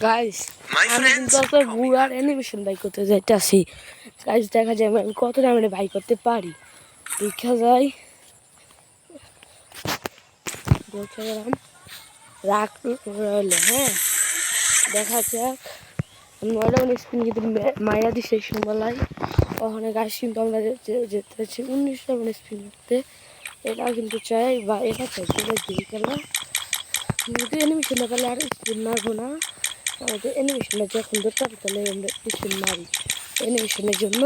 Guys আমি কিন্তু একটা অ্যানিমেশন বাই করতে যাইতেছি গাইস দেখা যায় আমি কত দামে বাই করতে পারি। দেখা যায় দেখা গেলাম রাখ হ্যাঁ? দেখা যাক নয়টা মানে স্পিন কিন্তু মাইরা সময়। ওখানে গাছ কিন্তু আমরা যেতে চাচ্ছি উনিশটা মানে স্পিন করতে। এটা কিন্তু চাই বা এটা চাই দিয়ে খেলা কিন্তু অ্যানিমেশনটা পেলে আর স্পিন মারবো না। আমাদের অ্যানিমেশনটা যখন দরকার, তাহলে আমরা স্পিন মারি। অ্যানিমেশনের জন্য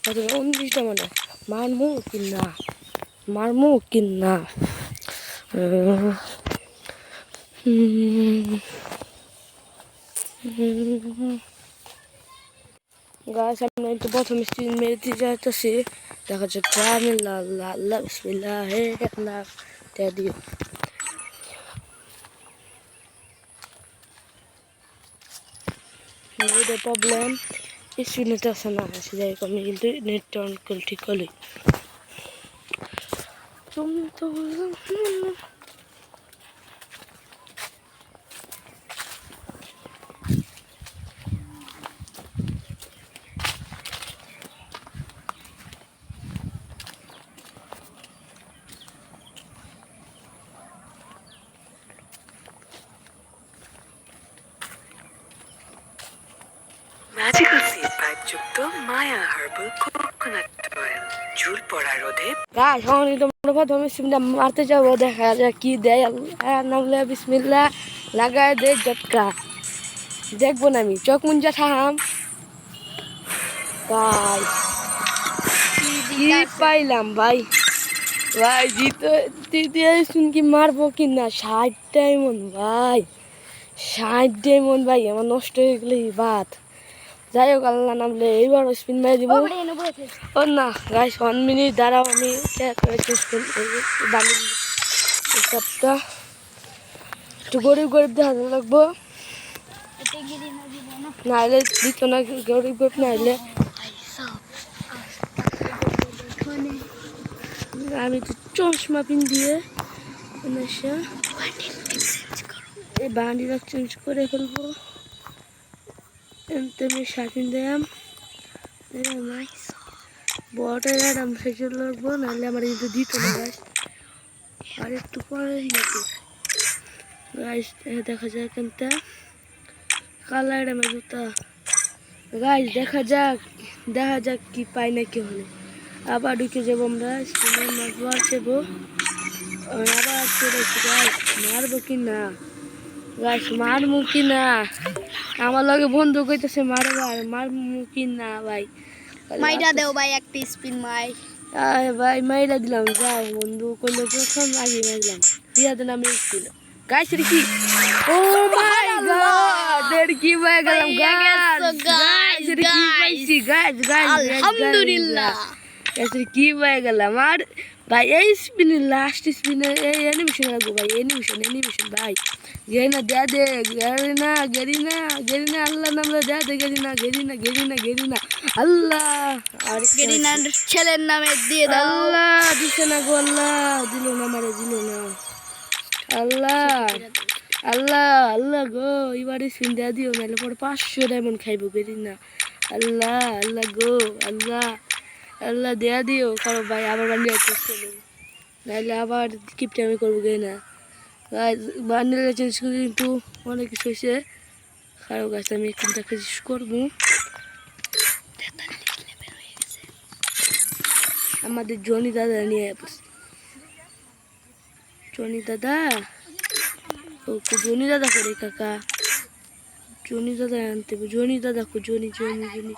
আমাদের উনিশটা মানে মারমু কি না? মারমু কি না? গাছ, আমি একটু প্রথম স্পিন মেরে যাইতেছি। দেখা যাচ্ছে গ্রামে লাল লাল লাল, বিসমিল্লাহ হে লাভ দিও। এটা প্রবলেম স্পিনেতে আসে না, আসে যাই আমি কিন্তু নেটটা অন করে ঠিক করলি। তুমি তো মারতে যাব দেখা যাক কি দেয় বিসমিল্লা লাগায় দে জটকা দেখব না আমি, চোখ মুঞ্জা থাম। ভাই পাইলাম ভাই? ভাই, জিতে তৃতীয় শুন কি মারবো কি না? ষাট ডায়মন্ড ভাই, ষাট ডায়মন্ড ভাই, আমার নষ্ট হয়ে গেলে বাদ যাই হোক আল্লাহ নামলে এইবার স্পিন মেরে দিব। ও না গাইস ওয়ান মিনিট দাঁড়াও আমি বানিয়ে সবটা। একটু গরিব গরিব দেখা লাগবো নাহলে দিত না গরিব গরিব নাহলে। আমি তো চশমা পিন দিয়ে এই বান্ডিটা চেঞ্জ করে ফেলব। এনতে আমি শার্টিন দিলাম বড়টা এরাম সেজে লাগবো নাহলে আমার কিন্তু দিত না গাছ আর একটু পরে নাকি? গাছ দেখা যায় কেনটা কালার আমার জুতা। গাছ দেখা যাক। দেখা যাক কি পাই না কি হলে। আবার ঢুকে যাব আমরা মারবো আর আবার চলে মারবো কি না? গাছ মারবো কি না। আমার লগে বন্ধু কইতেছে মারবো আর মারবো কি না ভাই। মাইটা দেও ভাই একটা স্পিন মাই। আয় ভাই মাইরা দিলাম যাও বন্ধু করলে প্রথম আগে মারলাম রিয়াদের নামে ছিল গাছ রে কি? ও মাই গড এর কি হয়ে গেলাম? গাছ গাছ রে কি পাইছি? গাছ গাছ আলহামদুলিল্লাহ। গাছ রে কি হয়ে গেলাম? আর ভাই এই স্পিনে লাস্ট স্পিনে এই অ্যানিমেশন লাগবো ভাই অ্যানিমেশন অ্যানিমেশন ভাই গেরি না দে দে গেরি না গেরি না গেরি না আল্লাহ নামে দে দে গেরি না গেরি না গেরি না গেরি না আল্লাহ আর গেরিনার ছেলের নামে দিয়ে দাও আল্লাহ দিছে না গো আল্লাহ দিল না মারে দিল না আল্লাহ আল্লাহ আল্লাহ গো এবারে সিন্ধা দিও নাহলে পরে পাঁচশো ডায়মন্ড খাইবো বেরিন না আল্লাহ আল্লাহ গো আল্লাহ আল্লাহ দেয়া দিও, কারও ভাই, আবার বান্ডিল চেষ্টা করব নাহলে আবার কিপটা আমি করব, গে না। বান্ডিল চেঞ্জ করে কিন্তু অনেক কিছু হয়েছে কারও গাছ, আমি কিন্তু জিনিস করব। আমাদের জনি দাদা নিয়ে জনি দাদা? ও, কো জনি দাদা করে, কাকা। জনি দাদা আনতে। জনি দাদা জনি জনি জনি।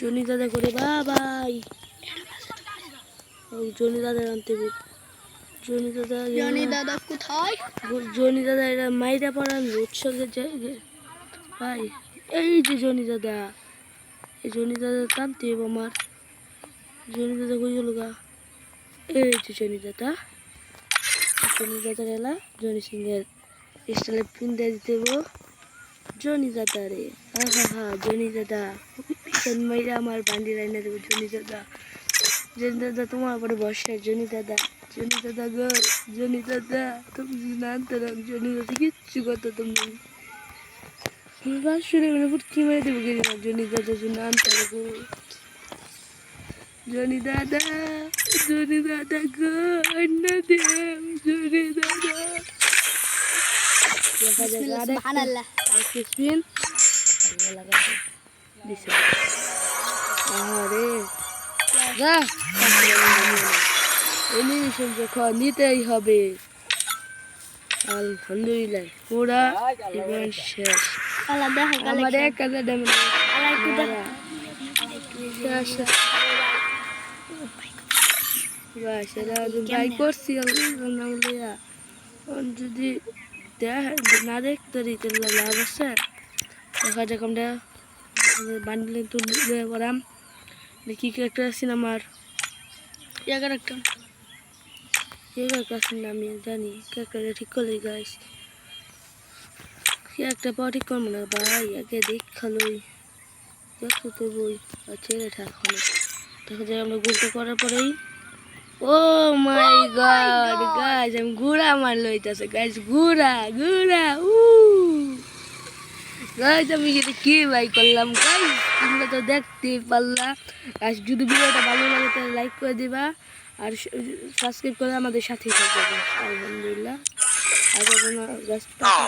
জনি দাদা করে বাবাই। ওই জনি দাদা আনতে। জনি দাদা জনি দাদা কোথায়? জনি দাদা এরা মাইরা পড়ান উৎসর্গের জায়গায় ভাই এই যে জনি দাদা। এই জনি দাদা টানতে হবে আমার। জনি দাদা কই গেল গা? এই যে জনি দাদা। জনি দাদা এলা জনি সিংয়ের স্টাইলে পিন দিয়ে দিতে। জনি দাদা রে। হা হা হা জনি দাদা। পিছন মাইরা আমার বান্ডি রাইনা দেবো জনি দাদা। জনি দাদা তোমার উপরে বসে জনি দাদা। জনি দাদা গো জনি দাদা তুমি না জনি দাদা কিচ্ছু করতে তুমি শুনে মনে কি মেরে দেবো গেলি না জনি দাদা জন্য আনতে গো। জনি দাদা জনি দাদা গো অন্য দেব জনি দাদা। দেখা যাক আর একটা সুবহানাল্লাহ। আরেকটা স্পিন। আল্লাহ লাগাতে দিছে নিতেই হবে আলহামদুলিল্লাহ। পুরা ইভেন্ট শেষ আল্লাহ দেখো আমার কালেকশন এক হাজার ডেমেজ আল্লাহ একটু দেখো শেষ বাস এটা বাই করছি যদি না দেখতে দিতে লাভ আছে দেখা যাক আমরা বান্ডিলে তো নিয়ে পড়াম কি একটা আছে আমার এগার একটা এবার কাছে না আমি জানি। কে একটা ঠিক করলি গাইস কে একটা পাওয়া ঠিক করব না। ভাই আগে দেখালোই দেখো তো বই ছেড়ে থাক হলে দেখা যায় আমরা গুলটা করার পরেই। ও মাই গড গাইস আমি ঘুরা মার লইতেছে গাইস ঘুরা ঘুরা উ গাইস আমি যদি কি বাই করলাম গাইস তোমরা তো দেখতে পারলা। গাইস যদি ভিডিওটা ভালো লাগে তাহলে লাইক করে দিবা। আর সাবস্ক্রাইব করে আমাদের সাথেই থাকবে আলহামদুলিল্লাহ। আর কোনো গাছ Oh